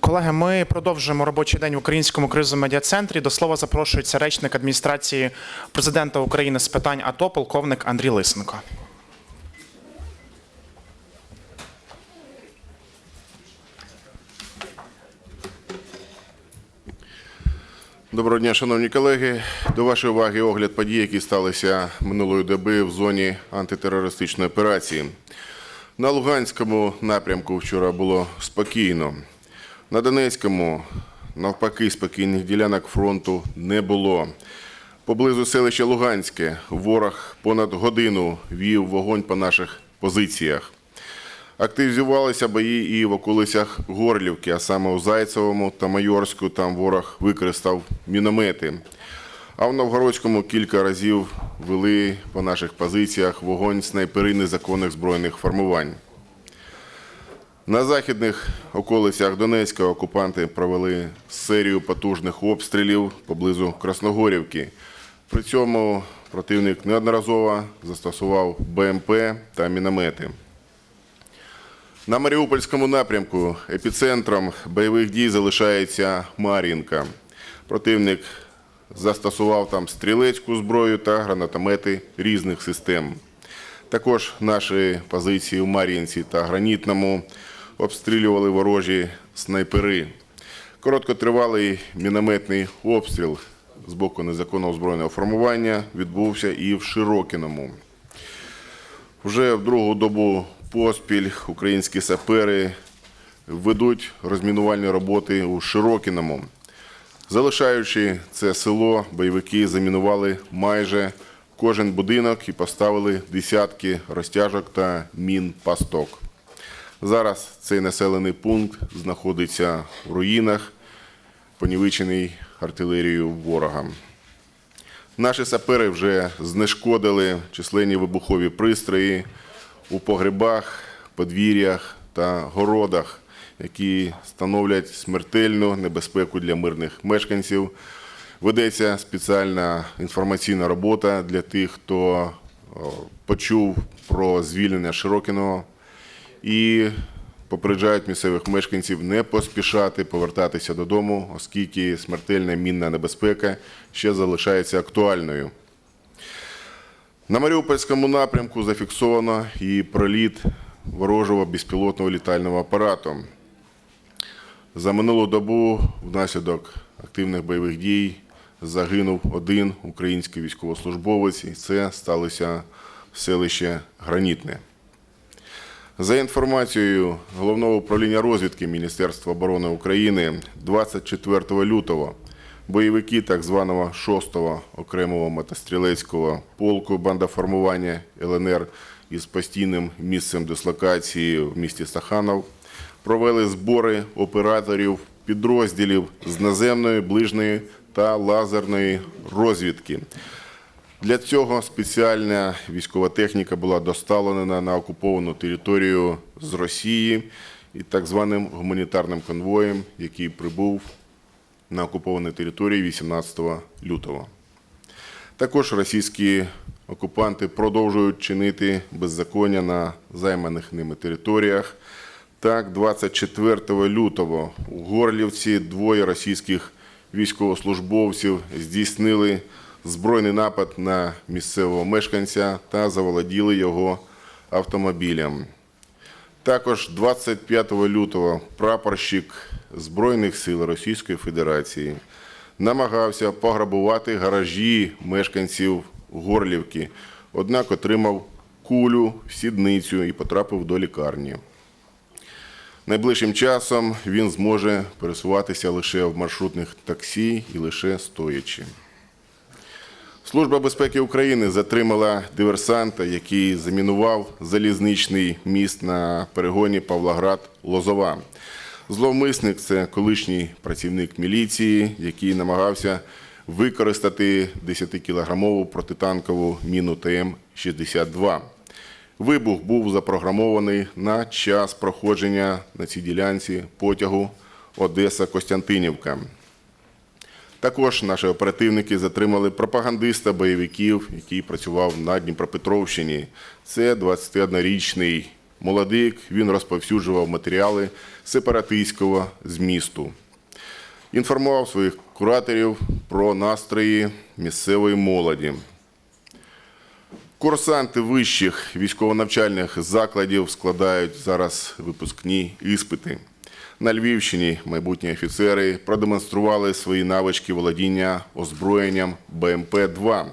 Колеги, ми продовжуємо робочий день в українському кризовому медіа-центрі. До слова запрошується речник адміністрації президента України з питань АТО, полковник Андрій Лисенко. Доброго дня, шановні колеги. До вашої уваги огляд подій, які сталися минулої доби в зоні антитерористичної операції. На Луганському напрямку вчора було спокійно. На Донецькому, навпаки, спокійних ділянок фронту не було. Поблизу селища Луганське ворог понад годину вів вогонь по наших позиціях. Активізувалися бої і в околицях Горлівки, а саме у Зайцевому та Майорську там ворог використав міномети. А в Новгородському кілька разів вели по наших позиціях вогонь снайпери незаконних збройних формувань. На західних околицях Донецька окупанти провели серію потужних обстрілів поблизу Красногорівки. При цьому противник неодноразово застосував БМП та міномети. На Маріупольському напрямку епіцентром бойових дій залишається Мар'їнка. Противник застосував там стрілецьку зброю та гранатомети різних систем. Також наші позиції у Мар'їнці та Гранітному обстрілювали ворожі снайпери. Короткотривалий мінометний обстріл з боку незаконного збройного формування відбувся і в Широкіному. Вже в другу добу поспіль українські сапери ведуть розмінувальні роботи у Широкіному. Залишаючи це село, бойовики замінували майже кожен будинок і поставили десятки розтяжок та мін-пасток. Зараз цей населений пункт знаходиться в руїнах, понівечений артилерією ворога. Наші сапери вже знешкодили численні вибухові пристрої у погребах, подвір'ях та городах, які становлять смертельну небезпеку для мирних мешканців. Ведеться спеціальна інформаційна робота для тих, хто почув про звільнення Широкіного і попереджають місцевих мешканців не поспішати повертатися додому, оскільки смертельна мінна небезпека ще залишається актуальною. На Маріупольському напрямку зафіксовано і проліт ворожого безпілотного літального апарату. За минулу добу внаслідок активних бойових дій загинув один український військовослужбовець, і це сталося в селище Гранітне. За інформацією Головного управління розвідки Міністерства оборони України, 24 лютого бойовики так званого 6-го окремого мотострілецького полку бандоформування ЛНР із постійним місцем дислокації в місті Стаханов провели збори операторів підрозділів з наземної, ближньої та лазерної розвідки. Для цього спеціальна військова техніка була доставлена на окуповану територію з Росії і так званим гуманітарним конвоєм, який прибув на окупованій території 18 лютого. Також російські окупанти продовжують чинити беззаконня на займаних ними територіях. Так, 24 лютого у Горлівці двоє російських військовослужбовців здійснили збройний напад на місцевого мешканця та заволоділи його автомобілем. Також 25 лютого прапорщик Збройних сил Російської Федерації намагався пограбувати гаражі мешканців Горлівки, однак отримав кулю сідницю і потрапив до лікарні. Найближчим часом він зможе пересуватися лише в маршрутних таксі і лише стоячи. Служба безпеки України затримала диверсанта, який замінував залізничний міст на перегоні Павлоград-Лозова. Зловмисник це колишній працівник міліції, який намагався використати 10-кілограмову протитанкову міну ТМ-62. Вибух був запрограмований на час проходження на цій ділянці потягу Одеса-Костянтинівка. Також наші оперативники затримали пропагандиста бойовиків, який працював на Дніпропетровщині. Це 21-річний молодик, він розповсюджував матеріали сепаратистського змісту. Інформував своїх кураторів про настрої місцевої молоді. Курсанти вищих військово-навчальних закладів складають зараз випускні іспити. На Львівщині майбутні офіцери продемонстрували свої навички володіння озброєнням БМП-2,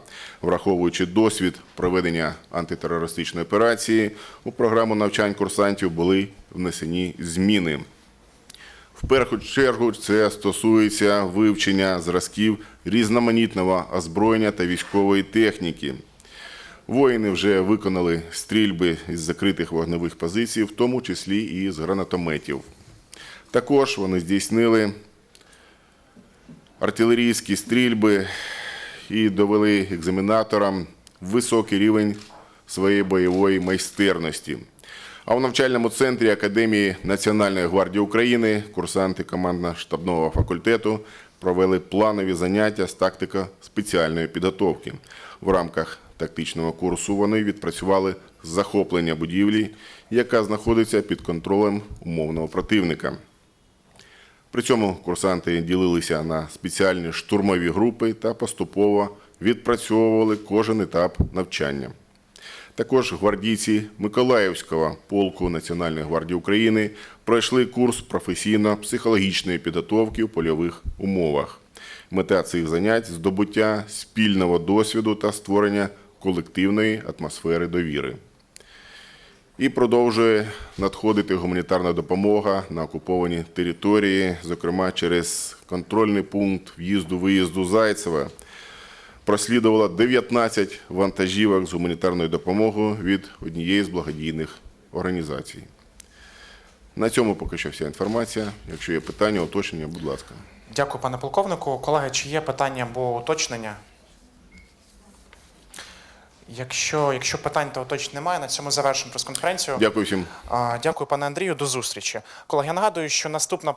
враховуючи досвід проведення антитерористичної операції, у програму навчань курсантів були внесені зміни. В першу чергу це стосується вивчення зразків різноманітного озброєння та військової техніки. Воїни вже виконали стрільби із закритих вогневих позицій, в тому числі і з гранатометів. Також вони здійснили артилерійські стрільби і довели екзаменаторам високий рівень своєї бойової майстерності. А у навчальному центрі Академії Національної гвардії України курсанти командно-штабного факультету провели планові заняття з тактико-спеціальної підготовки. В рамках тактичного курсу вони відпрацювали захоплення будівлі, яка знаходиться під контролем умовного противника. При цьому курсанти ділилися на спеціальні штурмові групи та поступово відпрацьовували кожен етап навчання. Також гвардійці Миколаївського полку Національної гвардії України пройшли курс професійно-психологічної підготовки в польових умовах. Мета цих занять здобуття спільного досвіду та створення колективної атмосфери довіри. І продовжує надходити гуманітарна допомога на окуповані території, зокрема через контрольний пункт в'їзду-виїзду Зайцева. Прослідувало 19 вантажівок з гуманітарною допомогою від однієї з благодійних організацій. На цьому поки що вся інформація. Якщо є питання, уточнення, будь ласка. Дякую, пане полковнику. Колеги, чи є питання або уточнення? Якщо, якщо питань та уточнень немає, на цьому завершимо прес-конференцію. Дякую всім. Дякую, пане Андрію. До зустрічі. Колеги, я нагадую, що наступна